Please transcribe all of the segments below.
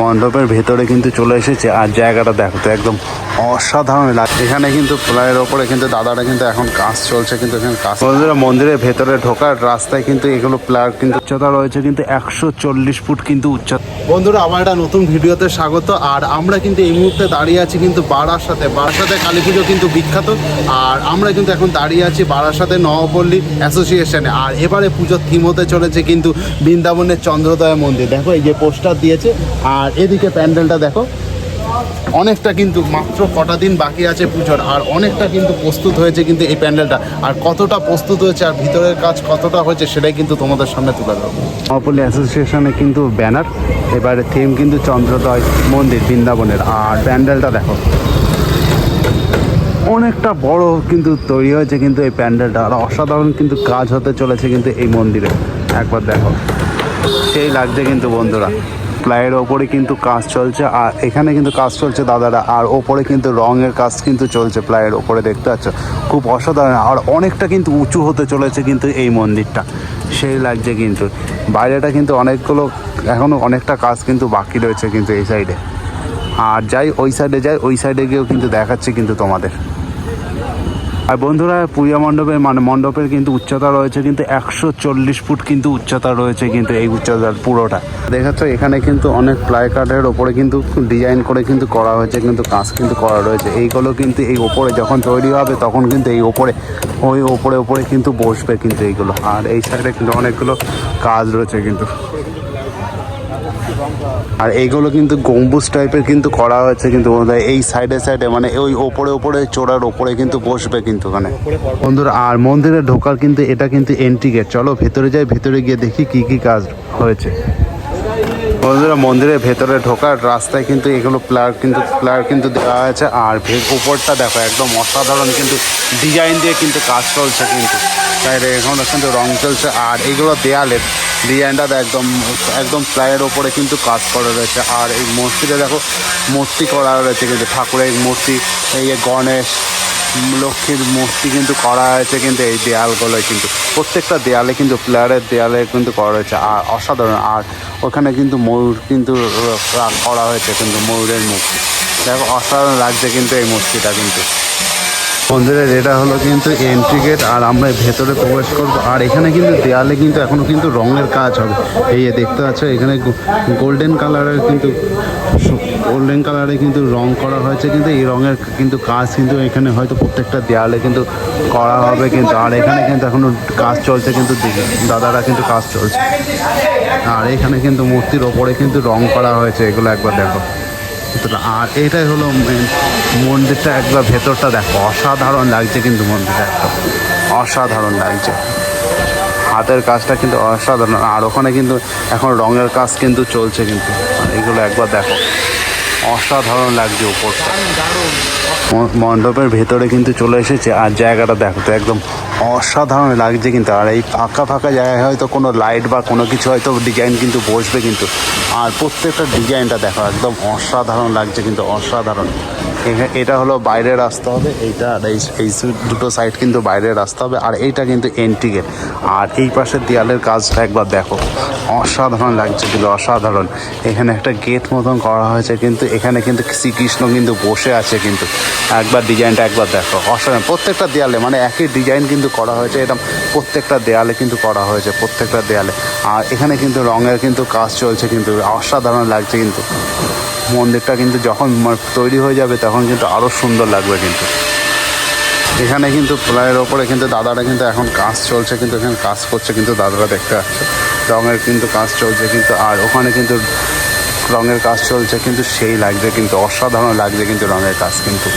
মণ্ডপের ভেতরে কিন্তু চলে এসেছে আর জায়গাটা দেখো তো একদম অসাধারণ লাগে এখানে কিন্তু ফ্লাইয়ের ওপরে কিন্তু দাদারা কিন্তু এখন কাজ চলছে কিন্তু এখানে কাজ বন্ধুরা মন্দিরের ভেতরে ঢোকার রাস্তায় কিন্তু এগুলো প্লার কিন্তু উচ্চতা রয়েছে কিন্তু একশো চল্লিশ ফুট কিন্তু উচ্চতা। বন্ধুরা আবার একটা নতুন ভিডিওতে স্বাগত। আর আমরা কিন্তু এই মুহূর্তে দাঁড়িয়ে আছি কিন্তু বারাসাতে। বারাসাতে কালী পুজো কিন্তু বিখ্যাত। আর আমরা কিন্তু এখন দাঁড়িয়ে আছি বারাসাতে নবপল্লী অ্যাসোসিয়েশনে। আর এবারে পুজোর থিম হতে চলেছে কিন্তু বৃন্দাবনের চন্দ্রদয় মন্দির। দেখো, এই যে পোস্টার দিয়েছে। আর এদিকে প্যান্ডেলটা দেখো। অনেকটা কিন্তু মাত্র কটা দিন বাকি আছে পুজোর, আর অনেকটা কিন্তু প্রস্তুত হয়েছে কিন্তু এই প্যান্ডেলটা। আর কতটা প্রস্তুত হয়েছে আর ভিতরের কাজ কতটা হয়েছে সেটাই কিন্তু তোমাদের সামনে তুলে ধরবো। নবপল্লী অ্যাসোসিয়েশনে কিন্তু ব্যানার, এবারে থিম কিন্তু চন্দ্রদয় মন্দির, বৃন্দাবনের। আর প্যান্ডেলটা দেখো। অনেকটা বড় কিন্তু তৈরি হয়েছে কিন্তু এই প্যান্ডেলটা, আর অসাধারণ কিন্তু কাজ হতে চলেছে কিন্তু এই মন্দিরে। একবার দেখো। সেই লাগছে কিন্তু বন্ধুরা। প্লাইয়ের ওপরে কিন্তু কাজ চলছে, আর এখানে কিন্তু কাজ চলছে দাদারা, আর ওপরে কিন্তু রঙের কাজ কিন্তু চলছে প্লাইয়ের ওপরে, দেখতে পাচ্ছ? খুব অসাধারণ, আর অনেকটা কিন্তু উঁচু হতে চলেছে কিন্তু এই মন্দিরটা, সেই লাগছে কিন্তু। বাইরেটা কিন্তু অনেকগুলো এখনও অনেকটা কাজ কিন্তু বাকি রয়েছে কিন্তু এই সাইডে। আর যাই, ওই সাইডে যাই, ওই সাইডে গিয়েও কিন্তু দেখাচ্ছি কিন্তু তোমাদের। আর বন্ধুরা পূজা মণ্ডপের মানে মণ্ডপের কিন্তু উচ্চতা রয়েছে কিন্তু একশো চল্লিশ ফুট কিন্তু উচ্চতা রয়েছে কিন্তু এই উচ্চতার পুরোটা। দেখাচ্ছ, এখানে কিন্তু অনেক প্লাই কার্ডের ওপরে কিন্তু ডিজাইন করে কিন্তু করা হয়েছে, কিন্তু কাজ কিন্তু করা রয়েছে। এইগুলো কিন্তু এই ওপরে যখন তৈরি হবে, তখন কিন্তু এই ওপরে, ওই ওপরে ওপরে কিন্তু বসবে কিন্তু এইগুলো। আর এই সাইডে কিন্তু অনেকগুলো কাজ রয়েছে কিন্তু। আর এইগুলো কিন্তু গম্বুজ টাইপের কিন্তু করা হয়েছে কিন্তু এই সাইডে সাইডে মানে ওই ওপরে ওপরে চোরার ওপরে কিন্তু বসবে কিন্তু ওখানে। বন্ধুরা, আর মন্দিরে ঢোকার কিন্তু এটা কিন্তু এন্ট্রি গেট চলো ভেতরে যাই, ভেতরে গিয়ে দেখি কি কি কাজ হয়েছে। বন্ধুরা, মন্দিরের ভেতরে ঢোকার রাস্তায় কিন্তু এগুলো প্লার কিন্তু প্লার কিন্তু দেওয়া হয়েছে। আর উপরটা দেখো, একদম অসাধারণ কিন্তু ডিজাইন দিয়ে কিন্তু কাজ চলছে কিন্তু। তাই এখন কিন্তু রং চলছে। আর এইগুলো দেয়ালের ডিজাইনটা একদম একদম প্লাইয়ের ওপরে কিন্তু কাজ করা রয়েছে। আর এই মূর্তিটা দেখো, মূর্তি করা রয়েছে কিন্তু, ঠাকুরের মূর্তি, এই গণেশ, লক্ষ্মীর মূর্তি কিন্তু করা হয়েছে কিন্তু এই দেয়ালগুলোয় কিন্তু। প্রত্যেকটা দেয়ালে কিন্তু প্লেয়ারের দেয়ালে কিন্তু করা হয়েছে আর অসাধারণ। আর ওখানে কিন্তু ময়ূর কিন্তু করা হয়েছে কিন্তু ময়ূরের মূর্তি। দেখো, অসাধারণ লাগছে কিন্তু এই মূর্তিটা কিন্তু। মন্দিরের এটা হলো কিন্তু এন্ট্রি গেট আর আমরা ভেতরে প্রবেশ করব। আর এখানে কিন্তু দেয়ালে কিন্তু এখনও কিন্তু রঙের কাজ হবে। এই দেখতে পাচ্ছ, এখানে গোল্ডেন কালারের কিন্তু গোল্ডেন কালারে কিন্তু রং করা হয়েছে। কিন্তু এই রঙের কিন্তু কাজ কিন্তু এখানে হয়তো প্রত্যেকটা দেয়ালে কিন্তু করা হবে কিন্তু। আর এখানে কিন্তু এখনও কাজ চলছে কিন্তু দাদারা কিন্তু কাজ চলছে। আর এখানে কিন্তু মূর্তির ওপরে কিন্তু রং করা হয়েছে। এগুলো একবার দেখো। আর এটাই হলো মেন মন্দিরটা একবার ভেতরটা দেখো। অসাধারণ লাগছে কিন্তু মন্দিরটা একদম অসাধারণ লাগছে। হাতের কাজটা কিন্তু অসাধারণ। আর ওখানে কিন্তু এখন রঙের কাজ কিন্তু চলছে কিন্তু। আর এগুলো একবার দেখো। অসাধারণ লাগছে উপরটা। মণ্ডপের ভেতরে কিন্তু চলে এসেছে। আর জায়গাটা দেখো তো একদম অসাধারণ লাগছে কিন্তু, আর এই ফাঁকা ফাঁকা জায়গায় হয়তো কোনো লাইট বা কোনো কিছু হয়তো ডিজাইন কিন্তু বসবে কিন্তু। আর প্রত্যেকটা ডিজাইনটা দেখো, একদম অসাধারণ লাগছে কিন্তু, অসাধারণ। এটা হলো বাইরের রাস্তা হবে, এইটা আর এই দুটো সাইড কিন্তু বাইরের রাস্তা হবে, আর এইটা কিন্তু এন্ট্রি গেট আর এই পাশের দেয়ালের কাজটা একবার দেখো, অসাধারণ লাগছে কিন্তু, অসাধারণ। এখানে একটা গেট মতন করা হয়েছে কিন্তু, এখানে কিন্তু শ্রীকৃষ্ণ কিন্তু বসে আছে কিন্তু। একবার ডিজাইনটা একবার দেখো, অসাধারণ। প্রত্যেকটা দেয়ালে মানে একই ডিজাইন কিন্তু করা হয়েছে, এটা প্রত্যেকটা দেয়ালে কিন্তু করা হয়েছে, প্রত্যেকটা দেয়ালে। আর এখানে কিন্তু রঙের কিন্তু কাজ চলছে কিন্তু, অসাধারণ লাগছে কিন্তু। মন্দিরটা কিন্তু যখন তৈরি হয়ে যাবে তখন কিন্তু আরও সুন্দর লাগবে কিন্তু। এখানে কিন্তু প্লাইয়ের ওপরে কিন্তু দাদারা কিন্তু এখন কাজ চলছে, কিন্তু এখানে কাজ করছে কিন্তু দাদারা দেখতে পাচ্ছে রঙের কিন্তু কাজ চলছে কিন্তু, আর ওখানে কিন্তু রঙের কাজ চলছে কিন্তু সেই লাগছে কিন্তু, অসাধারণ লাগছে কিন্তু রঙের কাজ কিন্তু।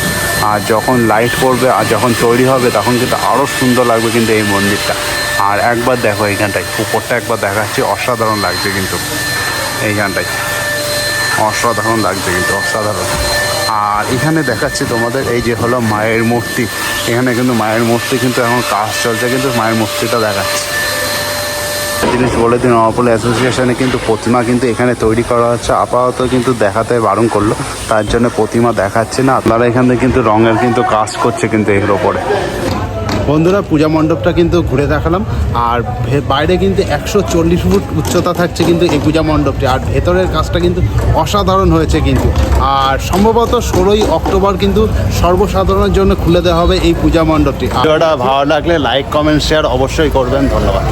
আর যখন লাইট পড়বে আর যখন তৈরি হবে তখন কিন্তু আরও সুন্দর লাগবে কিন্তু এই মন্দিরটা। আর একবার দেখো এইখানটায় উপরটা একবার দেখাচ্ছি, অসাধারণ লাগছে কিন্তু এইখানটায়। অসাধারণ লাগছে কিন্তু, অসাধারণ। আর এখানে দেখাচ্ছি তোমাদের, এই যে হলো মায়ের মূর্তি। এখানে কিন্তু মায়ের মূর্তি কিন্তু এখন কাজ চলছে, কিন্তু মায়ের মূর্তিটা দেখাচ্ছে। জিনিস বলে দিন নবাপল্লী অ্যাসোসিয়েশনে কিন্তু প্রতিমা কিন্তু এখানে তৈরি করা হচ্ছে। আপাতত কিন্তু দেখাতে বারণ করল, তার জন্য প্রতিমা দেখাচ্ছে না। আপনারা এখানে কিন্তু রঙের কিন্তু কাজ করছে কিন্তু এর ওপরে বন্ধুরা, পূজা মণ্ডপটা কিন্তু ঘুরে দেখালাম। আর বাইরে কিন্তু একশো চল্লিশ ফুট উচ্চতা থাকছে কিন্তু এই পূজা মণ্ডপটি। আর ভেতরের কাজটা কিন্তু অসাধারণ হয়েছে কিন্তু। আর সম্ভবত ষোলোই অক্টোবর কিন্তু সর্বসাধারণের জন্য খুলে দেওয়া হবে এই পূজা মণ্ডপটি। ভিডিওটা ভালো লাগলে লাইক কমেন্ট শেয়ার অবশ্যই করবেন। ধন্যবাদ।